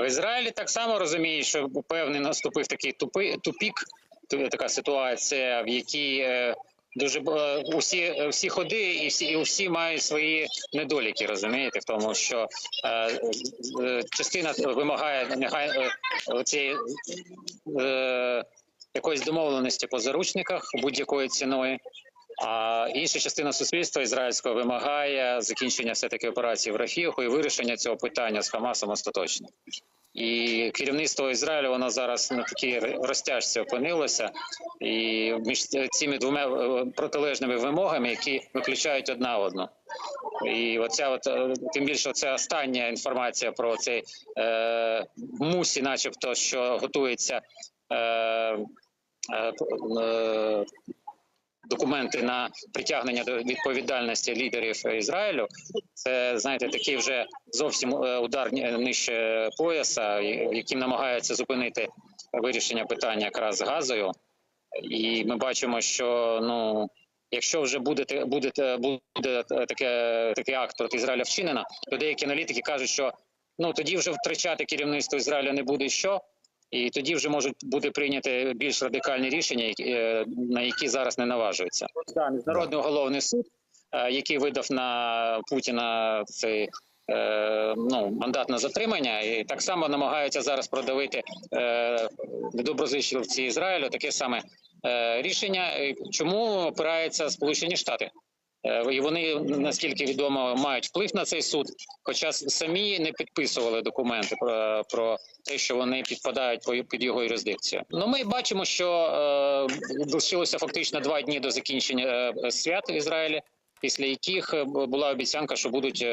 В Ізраїлі так само розуміють, що певний наступив такий тупи, тупік, ту- така ситуація, в якій е, дуже усі, всі ходи і всі, і всі мають свої недоліки, розумієте, в тому, що е, е, частина вимагає негай е, цієї е, якоїсь домовленості по заручниках будь-якою ціною. А інша частина суспільства ізраїльського вимагає закінчення все таки операції в Рафіху і вирішення цього питання з Хамасом остаточно. І керівництво Ізраїлю воно зараз на такій розтяжці опинилося, і між цими двома е, протилежними вимогами, які виключають одна одну. І оця от е, тим більше ця остання інформація про цей е, мусі, начебто, що готується е, е, е, документи на притягнення до відповідальності лідерів Ізраїлю. Це знаєте, такий вже зовсім е, удар нижче пояса, яким намагаються зупинити вирішення питання якраз газою. І ми бачимо, що ну. Якщо вже буде буде буде таке такий акт проти Ізраїля вчинено, то деякі аналітики кажуть, що ну тоді вже втрачати керівництво Ізраїля не буде що, і тоді вже можуть бути прийняті більш радикальні рішення, е, на які зараз не наважуються. Да, міжнародний уголовний суд, е, який видав на Путіна цей. е, Ну, мандат на затримання, і так само намагаються зараз продавити е, недоброзичливці Ізраїлю таке саме е, рішення. Е, Чому опираються Сполучені Штати? Е, І вони наскільки відомо мають вплив на цей суд, хоча самі не підписували документи про, про те, що вони підпадають під його юрисдикцію. Ну ми бачимо, що е, лишилося фактично два дні до закінчення е, свят в Ізраїлі, після яких е, була обіцянка, що будуть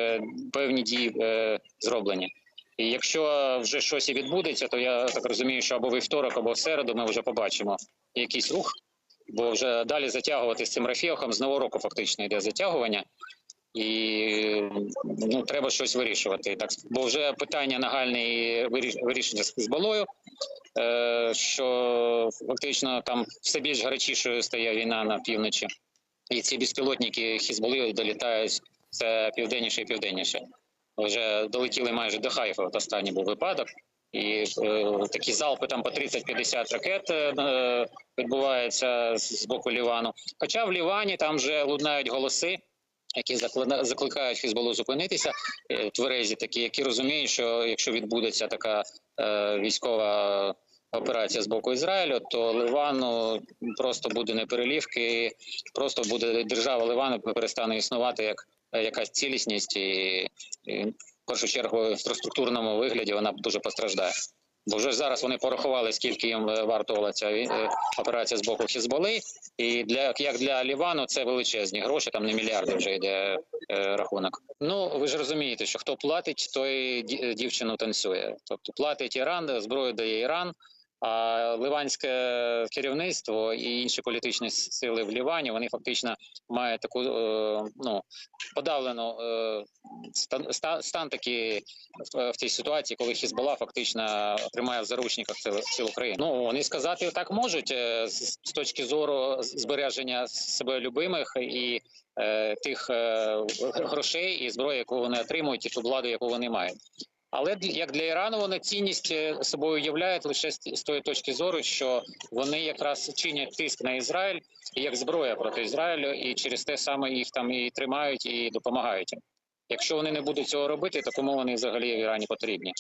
певні дії е, зроблені. І якщо вже щось і відбудеться, то я так розумію, що або вівторок, або в середу ми вже побачимо якийсь рух, бо вже далі затягувати з цим Рафіохом з нового року фактично йде затягування. І ну треба щось вирішувати. Так бо вже питання нагальне вирішення з Хизбалою, е, що фактично там все більш гарячішою стає війна на півночі, і ці безпілотники Хізболи долітають все південніше і південніше. Вже долетіли майже до Хайфа. От останній був випадок. І е, такі залпи там по 30-50 ракет е, відбуваються з боку Лівану. Хоча в Лівані там вже лунають голоси, які закликають Хізбалу зупинитися, е, тверезі такі, які розуміють, що якщо відбудеться така е, військова операція з боку Ізраїлю, то Ливану просто буде неперелівки, просто буде держава Ливану перестане існувати як е, якась цілісність, і, і першу чергу в інфраструктурному вигляді вона дуже постраждає. Бо вже зараз вони порахували, скільки їм е, вартувала ця е, операція з боку Хізболи, і для як для Лівану це величезні гроші, там не мільярди вже йде е, рахунок. Ну ви ж розумієте, що хто платить, той дівчину танцює. Тобто платить Іран, зброю дає Іран. А ливанське керівництво і інші політичні сили в Лівані вони фактично мають таку е, ну подавлену е, стан, стан в, цій ситуації, коли Хізбола фактично тримає в заручниках цілу, країну. Ну вони сказати так можуть е, з, точки зору збереження себе любимих і тих грошей і зброї, яку вони отримують, і ту владу, яку вони мають. Але як для Ірану вони цінність е, собою являють лише з тої точки зору, що вони якраз чинять тиск на Ізраїль як зброя проти Ізраїлю, і через те саме їх там і тримають і допомагають. їм. Якщо вони не будуть цього робити, то кому вони взагалі в Ірані потрібні?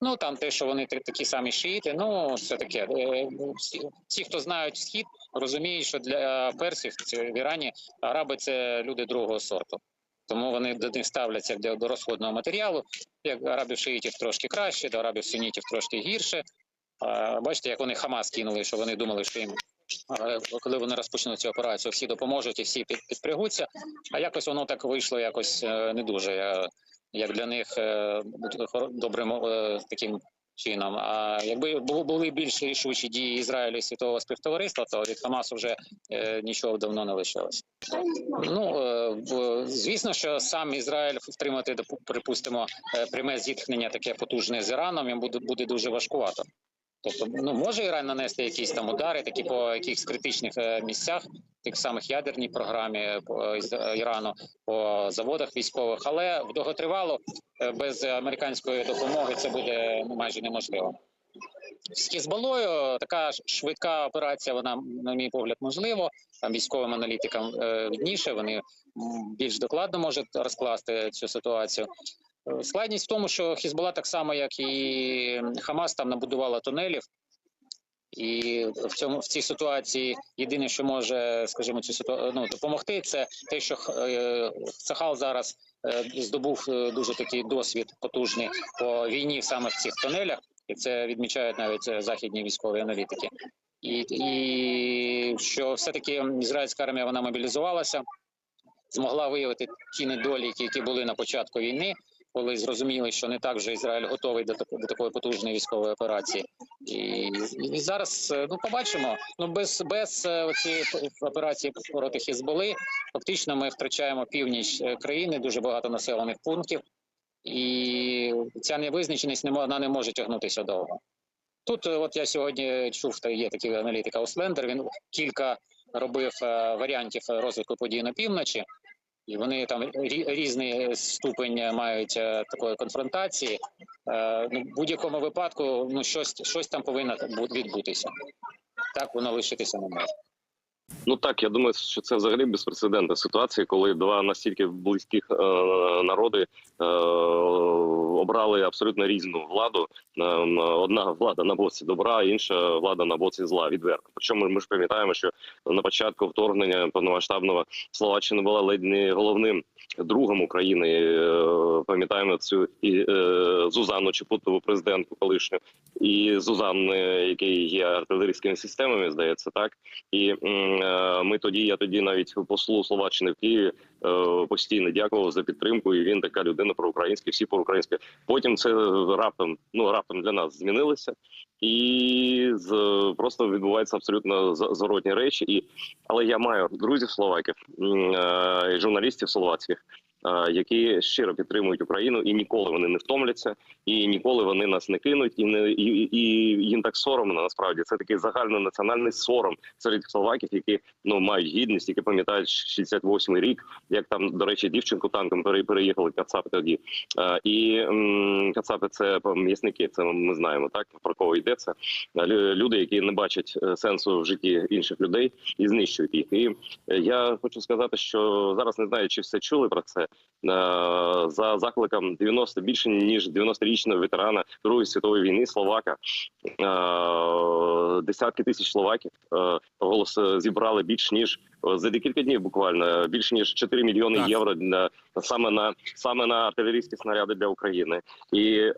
Ну там те, що вони та- такі самі шиїти, ну це таке. Е, Всі, всі, хто знають схід, розуміють, що для персів в Ірані араби це люди другого сорту. Тому вони до них ставляться як до розходного матеріалу. Як арабів шиїтів трошки краще, до арабів сунітів трошки гірше. Бачите, як вони Хамас кинули, що вони думали, що їм коли вони розпочнуть цю операцію, всі допоможуть і всі підпрягуться. А якось воно так вийшло якось е, не дуже. Як для них е, добрим е, таким чином. А якби були більш рішучі дії Ізраїлю і світового співтовариства, то від Хамасу вже е, нічого давно не лишилось. Ну е, звісно, що сам Ізраїль втримати, припустимо, е, пряме зіткнення таке потужне з Іраном, їм буде буде дуже важкувато. Тобто, ну може Іран нанести якісь там удари, такі по якихось критичних е, місцях, тих самих ядерній програмі по е, Ірану, по заводах військових, але в довготривало е, без американської допомоги це буде ну, майже неможливо. З Хізбалою така швидка операція, вона, на мій погляд, можливо. Там військовим аналітикам е, відніше, вони більш докладно можуть розкласти цю ситуацію. Е, Складність в тому, що Хізбола, так само як і Хамас, там набудувала тунелів, і в цьому в цій ситуації єдине, що може, скажімо, цю ситуацію ну, допомогти, це те, що е, Сахал зараз е, здобув е, дуже такий досвід потужний по війні саме в цих тунелях, і це відмічають навіть е, західні військові аналітики. І, і що все-таки ізраїльська армія вона мобілізувалася, змогла виявити ті недоліки, які були на початку війни, коли зрозуміли, що не так вже Ізраїль готовий до, тако- до такої потужної військової операції. І, і зараз е, ну побачимо. Ну без без е, цієї операції проти Хізболи, фактично ми втрачаємо північ е, країни, дуже багато населених пунктів, і ця невизначеність вона не може тягнутися довго. Тут, от я сьогодні чув, та є такий аналітик Ауслендер. Він кілька робив варіантів розвитку подій на півночі, і вони там рі- різний ступень мають е, такої конфронтації. Е, Ну, в будь-якому випадку, ну щось щось там повинно відбутися. Так воно лишитися не може. Ну так, я думаю, що це взагалі безпрецедентна ситуація, коли два настільки близьких е, народи е, обрали абсолютно різну владу. Е, одна влада на боці добра, інша влада на боці зла. Відверто. Причому ми ж пам'ятаємо, що на початку вторгнення повномасштабного Словаччина була ледь не головним другом України. Е, Пам'ятаємо цю і е, Зузанну Чепутову, президентку колишню, і Зузанни, який є артилерійськими системами, здається, так. І е, ми тоді, я тоді навіть послу Словаччини в Києві е, постійно дякував за підтримку. І він така людина проукраїнська, всі проукраїнські. Потім це раптом, ну раптом для нас змінилося, і з просто відбуваються абсолютно зворотні речі. І але я маю друзів словаків, е, журналістів словацьких. Е, Які щиро підтримують Україну, і ніколи вони не втомляться, і ніколи вони нас не кинуть, і не і, і їм так соромно. Насправді це такий загальнонаціональний сором серед словаків, які ну мають гідність, які пам'ятають 68-й рік, як там до речі, дівчинку танком переїхали Кацапи тоді. Е, і Кацапи це м'ясники. Це ми знаємо так про кого йдеться. Лю- Люди, які не бачать е, сенсу в житті інших людей і знищують їх. І я хочу сказати, що зараз не знаю, чи все чули про це. Е, За закликом 90 більше ніж 90-річного ветерана Другої світової війни Словака. Е, Десятки тисяч словаків е, голос зібрали більш ніж за декілька днів, буквально більш ніж 4 мільйони Так. євро для саме на саме на артилерійські снаряди для України, і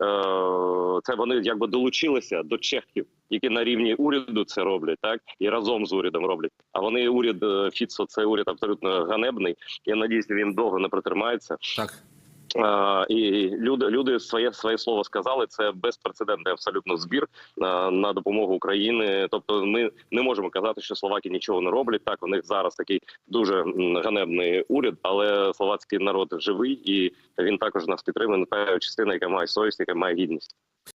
це вони якби долучилися до чехів, які на рівні уряду це роблять, так і разом з урядом роблять. А вони уряд е, Фіцо, це уряд абсолютно ганебний. Я надіюсь, він довго не протримається. Так. Е, і люди люди своє своє слово сказали. Це безпрецедентний абсолютно збір е, на допомогу України. Тобто, ми не можемо казати, що словаки нічого не роблять. Так у них зараз такий дуже ганебний уряд, але словацький народ живий і він також нас підтримує. Та частина, яка має совість, яка має гідність.